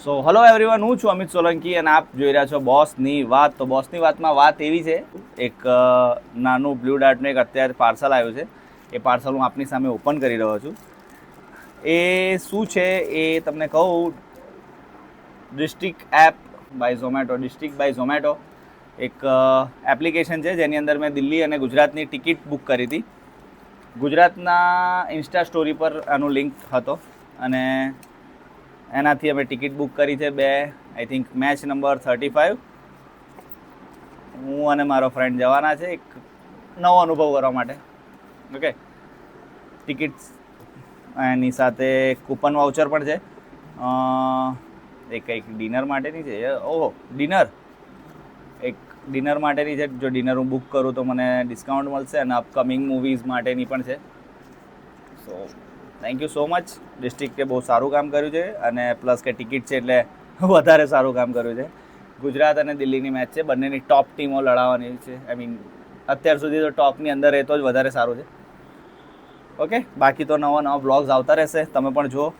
સો hello everyone હું છું અમિત સોલંકી અને આપ જોઈ રહ્યા છો બોસની વાત. તો બોસની વાતમાં વાત એવી છે, એક નાનું બ્લુ ડાર્ટનું એક અત્યારે પાર્સલ આવ્યું છે. એ પાર્સલ હું આપની સામે ઓપન કરી રહ્યો છું. એ શું છે એ તમને કહું, district app by Zomato, district by Zomato. એક એપ્લિકેશન છે જેની અંદર મેં દિલ્હી અને ગુજરાતની ટિકિટ બુક કરી હતી. ગુજરાતના ઇન્સ્ટા સ્ટોરી પર આનું લિંક હતો અને એનાથી અમે ટિકિટ બુક કરી છે બે I think match number thirty five હું અને મારો ફ્રેન્ડ જવાના છે, એક નવો અનુભવ કરવા માટે. ઓકે ટિકિટ્સ એની સાથે કૂપન વાઉચર પણ છે. એક કંઈક ડિનર માટેની છે. ઓહો ડિનર એક ડિનર માટેની છે. જો ડિનર હું બુક કરું તો મને ડિસ્કાઉન્ટ મળશે અને અપકમિંગ મૂવીઝ માટેની પણ છે. So thank you so much ડિસ્ટ્રિક્ટે બહુ સારું કામ કર્યું છે અને પ્લસ કે ટિકિટ છે એટલે વધારે સારું કામ કર્યું છે. ગુજરાત અને દિલ્હીની મેચ છે. બંનેની ટોપ ટીમો લડાવવાની છે. આઈ મીન અત્યાર સુધી તો ટોપની અંદર રહેતો જ વધારે સારું છે. ઓકે બાકી તો નવા નવા બ્લોગ્સ આવતા રહેશે. તમે પણ જુઓ.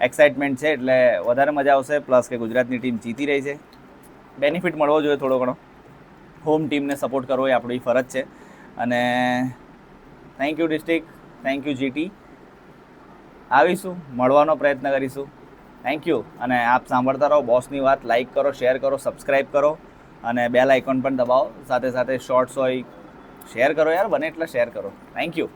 એક્સાઇટમેન્ટ છે એટલે વધારે મજા આવશે. પ્લસ કે ગુજરાતની ટીમ જીતી રહી છે. બેનિફિટ મળવો જોઈએ થોડો ઘણો. હોમ ટીમને સપોર્ટ કરવો એ આપણી ફરજ છે. અને thank you district thank you GT આવીશું, મળવાનો પ્રયત્ન કરીશું. થેન્ક યુ અને આપ સાંભળતા રહો, બોસની વાત લાઇક કરો શેર કરો સબસ્ક્રાઈબ કરો અને બેલ આઇકોન પણ દબાવો. સાથે સાથે શોર્ટ્સ હોય શેર કરો યાર, બને એટલા શેર કરો. Thank you